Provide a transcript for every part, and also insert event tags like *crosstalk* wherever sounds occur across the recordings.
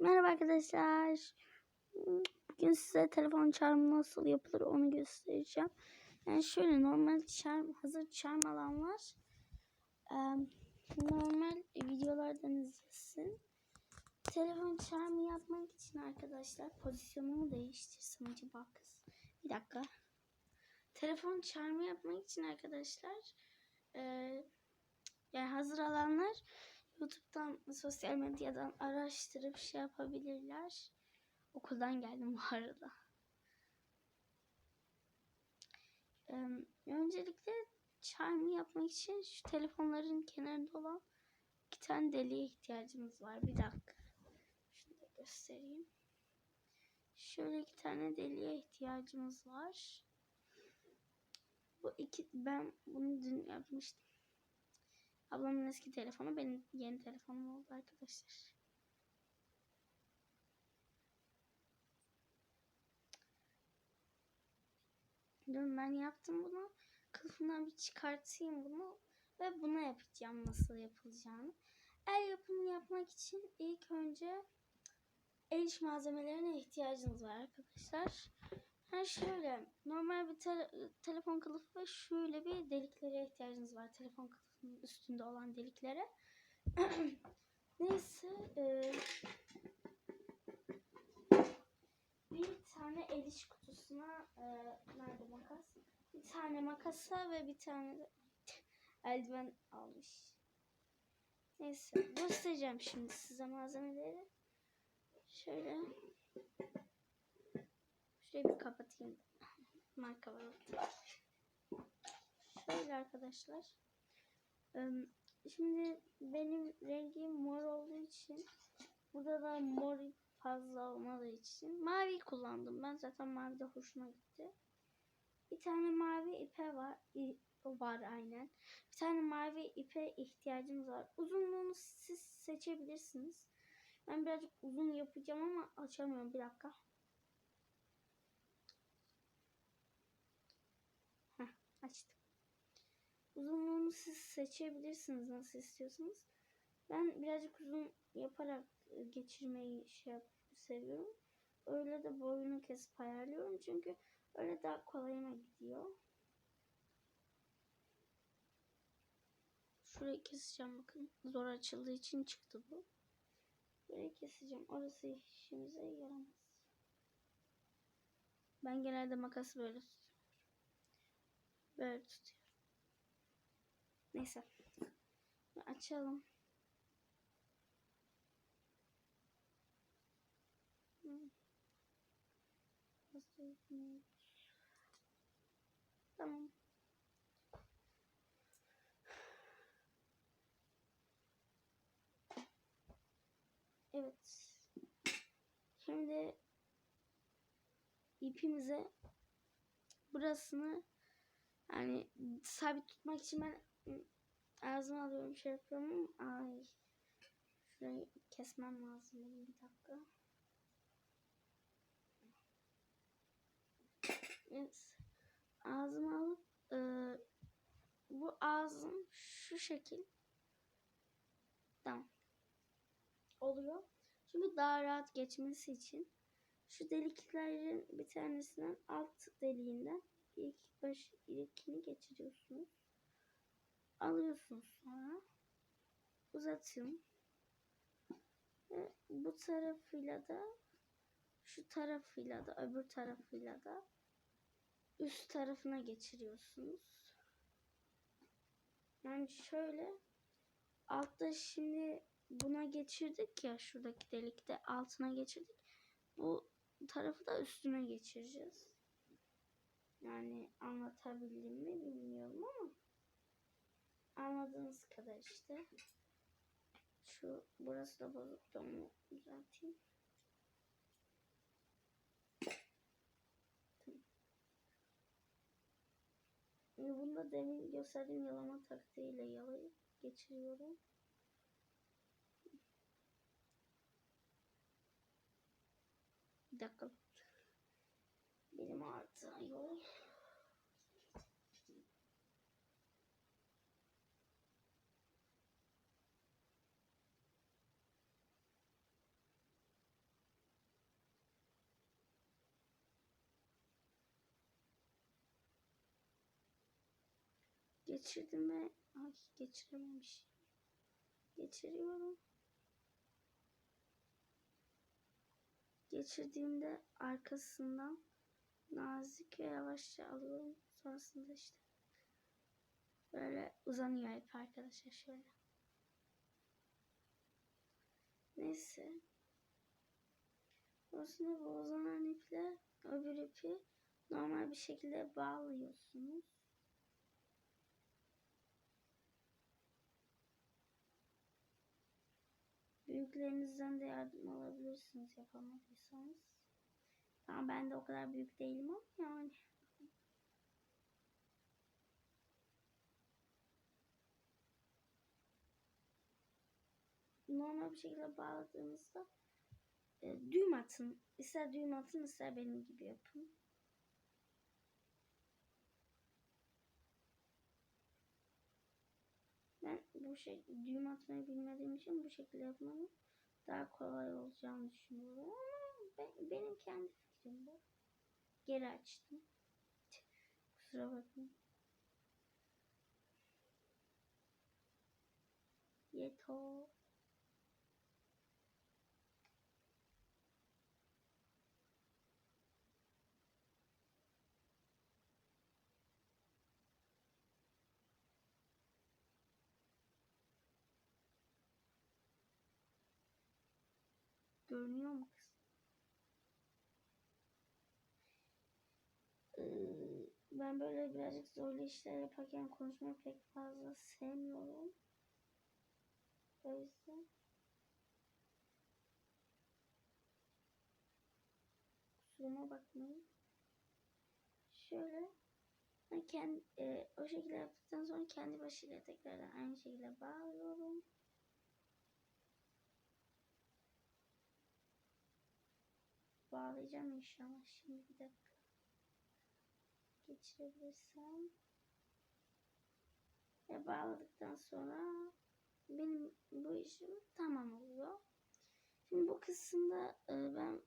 Merhaba arkadaşlar. Bugün size telefon çarmı nasıl yapılır onu göstereceğim. Yani şöyle normal çarm, hazır çarm alan var. Normal videolardan izlesin. Telefon çarmı yapmak için arkadaşlar pozisyonumu değiştirsem acaba kız. Bir dakika. Telefon çarmı yapmak için arkadaşlar yani hazır alanlar YouTube'dan, sosyal medyadan araştırıp şey yapabilirler. Okuldan geldim bu arada. Ee, öncelikle charm'ı yapmak için şu telefonların kenarında olan iki tane deliğe ihtiyacımız var. Bir dakika. Şunu da göstereyim. Şöyle iki tane deliğe ihtiyacımız var. Bu iki ben bunu dün yapmıştım. Ablamın eski telefonu benim yeni telefonum oldu arkadaşlar. Dur ben yaptım bunu. Kılıfından bir çıkartayım bunu. Ve buna yapacağım nasıl yapılacağını. El yapımı yapmak için ilk önce el iş malzemelerine ihtiyacınız var arkadaşlar. Ha şöyle normal bir te telefon kılıfı ve şöyle bir deliklere ihtiyacınız var. Telefon kılıfının üstünde olan deliklere. *clears throat* Neyse e, bir tane el iş kutusuna e, nerede makas? Bir tane makasa ve bir tane eldiven almış. Neyse göstereceğim şimdi size malzemeleri. Şöyle Şurayı bir kapatayım. Marka var. Şöyle arkadaşlar. Şimdi benim rengim mor olduğu için burada da mor fazla olmadığı için mavi kullandım. Ben zaten mavi de hoşuma gitti. Bir tane mavi ipe var. var aynen. Bir tane mavi ipe ihtiyacımız var. Uzunluğunu siz seçebilirsiniz. Ben birazcık uzun yapacağım ama açamıyorum. Bir dakika. Açtım. Uzunluğunu siz seçebilirsiniz nasıl istiyorsanız. Ben birazcık uzun yaparak e, geçirmeyi şey yap, seviyorum. Öyle de boyunu kesip ayarlıyorum çünkü öyle daha kolayıma gidiyor. Şurayı keseceğim bakın. Zor açıldığı için çıktı bu. Burayı keseceğim. Orası işimize yaramaz. Ben genelde makası böyle tutuyorum. Böyle tutuyorum. Neyse. Açalım. Tamam. Evet. Şimdi ipimize burasını yani sabit tutmak için ben ağzıma alıyorum şey yapıyorum ay şurayı kesmem lazım bir dakika. Evet. Ağzıma alıp e, bu ağzım şu şekil tamam oluyor. Şimdi daha rahat geçmesi için şu deliklerin bir tanesinden alt deliğinden ilk baş ilkini geçiriyorsunuz. Alıyorsunuz sonra uzatın. Ve bu tarafıyla da şu tarafıyla da öbür tarafıyla da üst tarafına geçiriyorsunuz. Yani şöyle altta şimdi buna geçirdik ya şuradaki delikte altına geçirdik. Bu tarafı da üstüne geçireceğiz. Yani anlatabildim mi bilmiyorum ama anladığınız kadar işte. Şu burası da bozuktu onu düzelteyim. Şimdi bunu da demin gösterdiğim yalama taktiğiyle yalayıp geçiriyorum. Bir dakika gitti ayol. Geçirdim ve ay geçirememiş. Geçiriyorum. Geçirdiğimde arkasından nazik ve yavaşça alıyorum. Sonrasında işte böyle uzanıyor hep arkadaşlar şöyle. Neyse. Sonrasında bu uzanan iple öbür ipi normal bir şekilde bağlıyorsunuz. Büyüklerinizden de yardım alabilirsiniz yapamadıysanız. Tamam ben de o kadar büyük değilim ama yani. Normal bir şekilde bağladığınızda e, düğüm atın. İster düğüm atın ister benim gibi yapın. Ben bu şey düğüm atmayı bilmediğim için bu şekilde yapmanın daha kolay olacağını düşünüyorum. Ama ben, benim kendi bu. Geri açtım. Kusura bakmayın. Yeto. Görünüyor mu kız? Ee, Ben böyle birazcık zorlu işler yaparken konuşmayı pek fazla sevmiyorum. O yüzden kusuruma bakmayın. Şöyle kendi, e, o şekilde yaptıktan sonra kendi başıyla tekrardan aynı şekilde bağlıyorum. Bağlayacağım inşallah. Şimdi bir dakika. Geçirebilirsem. Ve bağladıktan sonra benim bu işim tamam oluyor. Şimdi bu kısımda e, ben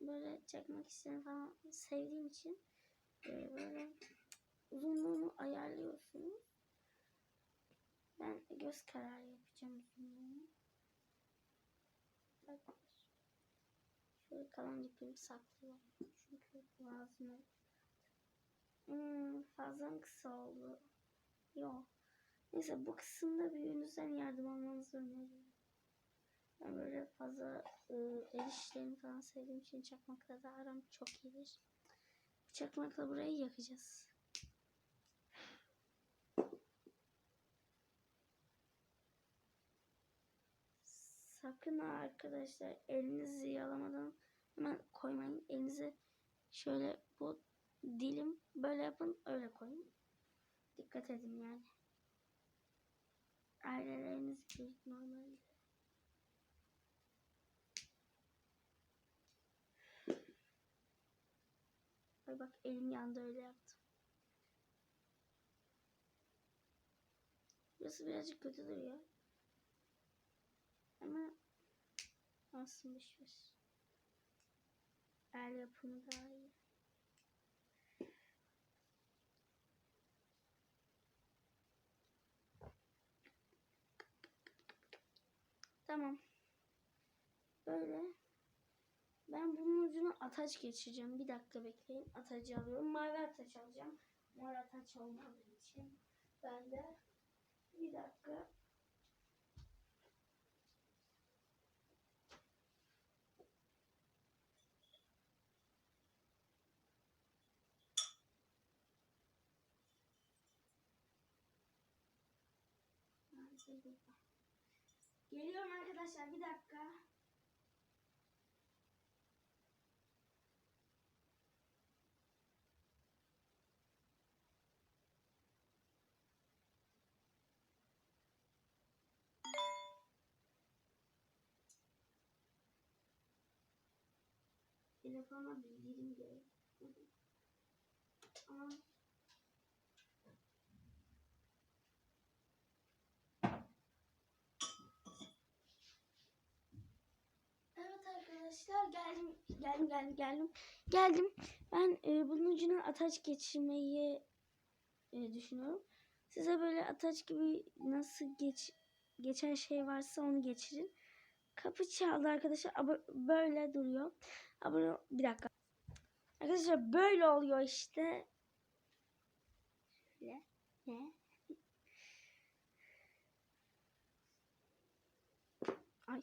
böyle çakmak işlerini falan sevdiğim için e, böyle uzunluğunu ayarlıyorsunuz. Ben göz kararı yapacağım uzunluğunu. Bak. Şöyle kalan ipimi saklıyorum. Çünkü lazım. Hmm, fazla mı kısa oldu? Yok. Neyse bu kısımda büyüğünüzden yardım almanızı öneriyorum. Ben böyle fazla e, el işlerini falan sevdiğim için çakmakla da aram çok iyidir. Çakmakla burayı yakacağız. Sakın arkadaşlar elinizi yalamadan hemen koymayın. Elinizi şöyle bu dilim böyle yapın öyle koyun. Dikkat edin yani. Aileleriniz büyük normalde. Ay bak elim yandı öyle yaptım. Burası birazcık kötü duruyor. Ama aslında boşver. El yapımı daha iyi. Tamam. Böyle. Ben bunun ucuna ataç geçireceğim. Bir dakika bekleyin. Atacı alıyorum. Mavi ataç alacağım. Mor ataç olmadığı için. Ben de bir dakika. Geliyorum arkadaşlar bir dakika. Telefona bildirim geldi. Aa. Evet arkadaşlar geldim geldim geldim geldim geldim. Ben e, bunun ucuna ataç geçirmeyi e, düşünüyorum. Size böyle ataç gibi nasıl geç geçen şey varsa onu geçirin. Kapı çaldı arkadaşlar. Ama böyle duruyor. Abone bir dakika. Arkadaşlar böyle oluyor işte. Şöyle. Ne? Ay.